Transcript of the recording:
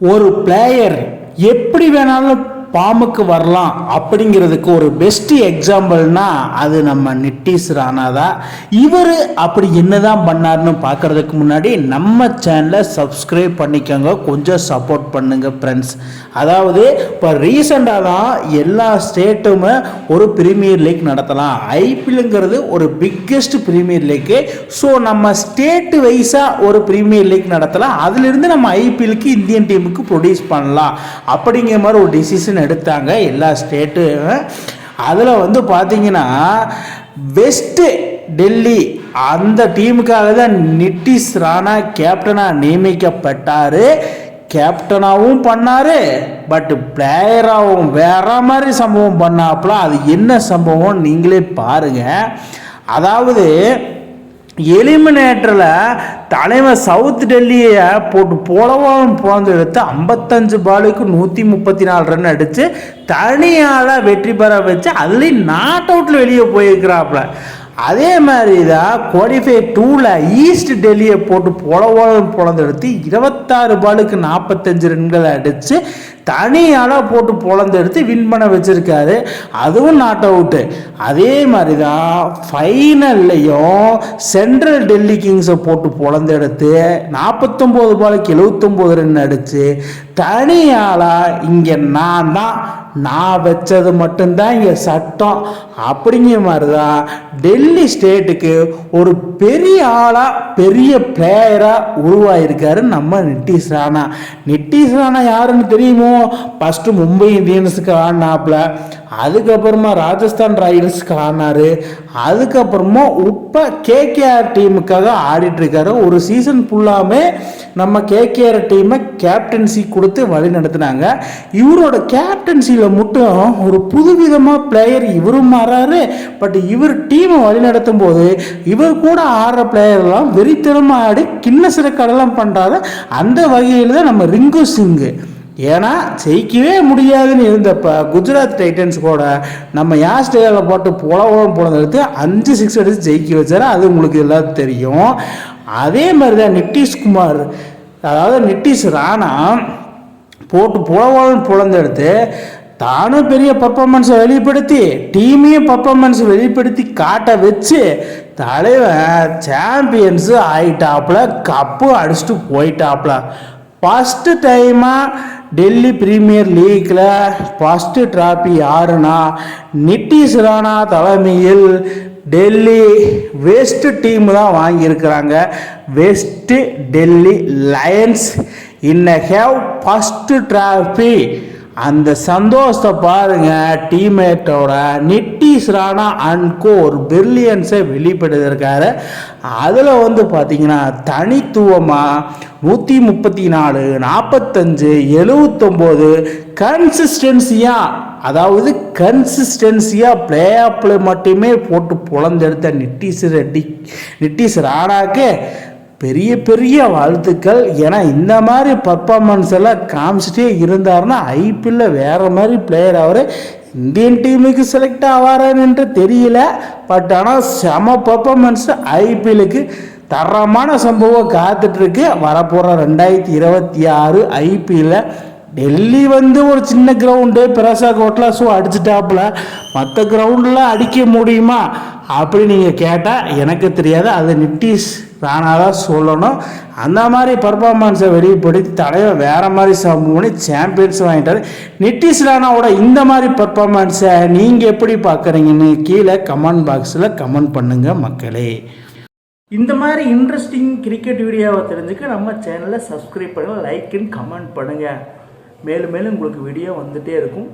ஒரு பிளேயர் எப்படி வேணாலும் பாம்புக்கு வரலாம் அப்படிங்கிறதுக்கு ஒரு பெஸ்ட் எக்ஸாம்பிள்னா அது நம்ம நிட்டிஸ் ராணா தான். இவர் அப்படி என்னதான் பண்ணாருன்னு பார்க்கறதுக்கு முன்னாடி நம்ம சேனலை சப்ஸ்கிரைப் பண்ணிக்கோங்க. கொஞ்சம் சப்போர்ட் பண்ணுங்க ஃப்ரெண்ட்ஸ் அதாவது இப்போ ரீசெண்டாக தான் எல்லா ஸ்டேட்டுமே ஒரு பிரீமியர் லீக் நடத்தலாம். ஐபிஎல்ங்கிறது ஒரு பிக்கெஸ்ட் பிரீமியர் லீக்கு ஸோ நம்ம ஸ்டேட்டு வைஸாக ஒரு பிரீமியர் லீக் நடத்தலாம். அதிலிருந்து நம்ம ஐபிஎலுக்கு இந்தியன் டீமுக்கு ப்ரொடியூஸ் பண்ணலாம். அப்படிங்கிற மாதிரி ஒரு டிசிஷன் எடுத்தாங்க எல்லா ஸ்டேட்டும் அதில் வந்து பார்த்தீங்கன்னா வெஸ்ட்டு டெல்லி அந்த டீமுக்காக தான் நிட்டிஷ் ராணா கேப்டனாக நியமிக்கப்பட்டார். கேப்டனாகவும் பண்ணார் பட் பிளேயராகவும் வேற மாதிரி சம்பவம் பண்ணாப்புல. அது என்ன சம்பவம் நீங்களே பாருங்கள் அதாவது எலிமினேட்டரில் தலைவர் சவுத் டெல்லியை போட்டு போலவும் பிறந்து எடுத்து ஐம்பத்தஞ்சு பாலுக்கு நூற்றி முப்பத்தி நாலு ரன் அடித்து தனியால் வெற்றி பெற வச்சு அதுலேயும் நாட் அவுட்டில் வெளியே போயிருக்கிறாப்புல. அதே மாதிரி தான் குவாலிஃபை டூவில் ஈஸ்ட் டெல்லியை போட்டு பொலவோலம் பொழந்து எடுத்து இருபத்தாறு பாலுக்கு நாற்பத்தஞ்சு ரன்களை அடித்து தனியால் போட்டு பொழந்தெடுத்து வின் பண்ண வச்சுருக்காரு. அதுவும் நாட் அவுட்டு அதே மாதிரி தான் ஃபைனல்லையும் சென்ட்ரல் டெல்லி கிங்ஸை போட்டு பொழந்தெடுத்து நாற்பத்தொம்போது பாலுக்கு எழுபத்தொம்போது ரன் அடித்து தனியாளாக இங்கே நான் தான். நான் வச்சது மட்டும்தான் இங்கே சட்டம். அப்படிங்கிற மாதிரி தான் டெல்லி ஸ்டேட்டுக்கு ஒரு பெரிய ஆளாக பெரிய பிளேயராக உருவாயிருக்காரு நம்ம நிட்டிஷ் ராணா. நிட்டிஷ் ராணா யாருன்னு தெரியுமோ? ஃபஸ்ட்டு மும்பை இந்தியன்ஸுக்கு ஆடினாப்புல. அதுக்கப்புறமா ராஜஸ்தான் ராயல்ஸுக்கு ஆடினாரு. அதுக்கப்புறமா இப்போ கேகேஆர் டீமுக்காக ஆடிட்டுருக்காரு. ஒரு சீசன் ஃபுல்லாமே நம்ம கேகேஆர் டீமை கேப்டன்சி கொடுத்து வழி நடத்தினாங்க. இவரோட கேப்டன்சியில் மட்டும் ஒரு புதுவிதமாக பிளேயர் இவரும் மாறாரு. பட் இவர் டீமை வழி நடத்தும் போது இவர் கூட ஆடுற பிளேயர்லாம் வெறித்தனமாக ஆடி கிண்ண கடலாம் பண்ணுறாரு அந்த வகையில் தான் நம்ம ரிங்கு சிங்கு. ஏன்னா ஜெயிக்கவே முடியாதுன்னு இருந்தப்ப குஜராத் டைட்டன்ஸ் கூட நம்ம யாஸ்டேலில் போட்டு புலவம் போனது அஞ்சு சிக்ஸ் அடித்து ஜெயிக்க வச்சாரு. அது உங்களுக்கு எல்லாம் தெரியும். அதே மாதிரி தான் நிட்டிஷ்குமார் அதாவது நிட்டிஷ் ராணா போட்டு புலவம் புலந்தெடுத்து தானும் பெரிய பர்ஃபார்மன்ஸை வெளிப்படுத்தி டீமையும் பர்ஃபார்மன்ஸ் வெளிப்படுத்தி காட்ட வச்சு தலைவன் சாம்பியன்ஸு ஆயிட்டாப்புல கப்பு அடிச்சுட்டு போயிட்டாப்புல. ஃபஸ்ட்டு டைமாக டெல்லி பிரீமியர் லீக்கில் ஃபஸ்ட்டு டிராபி யாருன்னா நிட்டிஷ் ராணா தலைமையில் டெல்லி வெஸ்ட் டீம் தான் வாங்கியிருக்கிறாங்க. வெஸ்ட்டு டெல்லி லயன்ஸ் இன்ன ஹேவ் ஃபஸ்ட்டு டிராஃபி அந்த சந்தோஷத்தை பாருங்க டீம்மேட்டோட நிட்டிஸ் ராணா அன்கோ ஒரு பிரில்லியன்ஸை வெளிப்படுத்திருக்காரு. அதில் வந்து பார்த்தீங்கன்னா தனித்துவமாக நூற்றி முப்பத்தி நாலு நாற்பத்தஞ்சு எழுவத்தொம்போது கன்சிஸ்டன்சியாக அதாவது கன்சிஸ்டன்சியாக பிளே ஆப்பில் மட்டுமே போட்டு புலந்தெடுத்த நிட்டிஸ் ரெட்டி நிட்டிஸ் ராணாக்கு பெரிய பெரிய வாழ்த்துக்கள். ஏன்னா இந்த மாதிரி பர்ஃபார்மன்ஸ் எல்லாம் காமிச்சிட்டே இருந்தாருன்னா ஐபிஎல்ல வேற மாதிரி பிளேயர் அவர் இந்தியன் டீமுக்கு செலக்ட் ஆவாரான்னு என்று தெரியல. பட் ஆனால் செம பர்ஃபார்மன்ஸ் ஐபிஎலுக்கு தரமான சம்பவம் காத்துட்ருக்கு. வரப்போகிற ரெண்டாயிரத்தி இருபத்தி ஆறு ஐபிஎல்ல டெல்லி வந்து ஒரு சின்ன கிரவுண்டு பெருசா கோட்லாஸும் அடிச்சுட்டாப்புல. அடிச்சிட்டாப்புல மற்ற கிரவுண்டில் அடிக்க முடியுமா? அப்படி நீங்கள் கேட்டால் எனக்கு தெரியாது. அது நிட்டிஷ் ராணா தான் சொல்லணும். அந்த மாதிரி பர்ஃபார்மன்ஸை வெளிப்படுத்தி தலைவர் வேறு மாதிரி சம்பவம் பண்ணி சாம்பியன்ஸ் வாங்கிட்டார். நிட்டிஷ் ராணாவோட இந்த மாதிரி பர்ஃபார்மன்ஸை நீங்கள் எப்படி பார்க்குறீங்கன்னு கீழே கமெண்ட் பாக்ஸில் கமெண்ட் பண்ணுங்கள் மக்களே. இந்த மாதிரி இன்ட்ரெஸ்டிங் கிரிக்கெட் வீடியோவை தெரிஞ்சுக்க நம்ம சேனலை சப்ஸ்கிரைப் பண்ணுங்கள் லைக் அண்ட் கமெண்ட் பண்ணுங்கள் மேலும் மேலும் உங்களுக்கு வீடியோ வந்துகிட்டே இருக்கும்.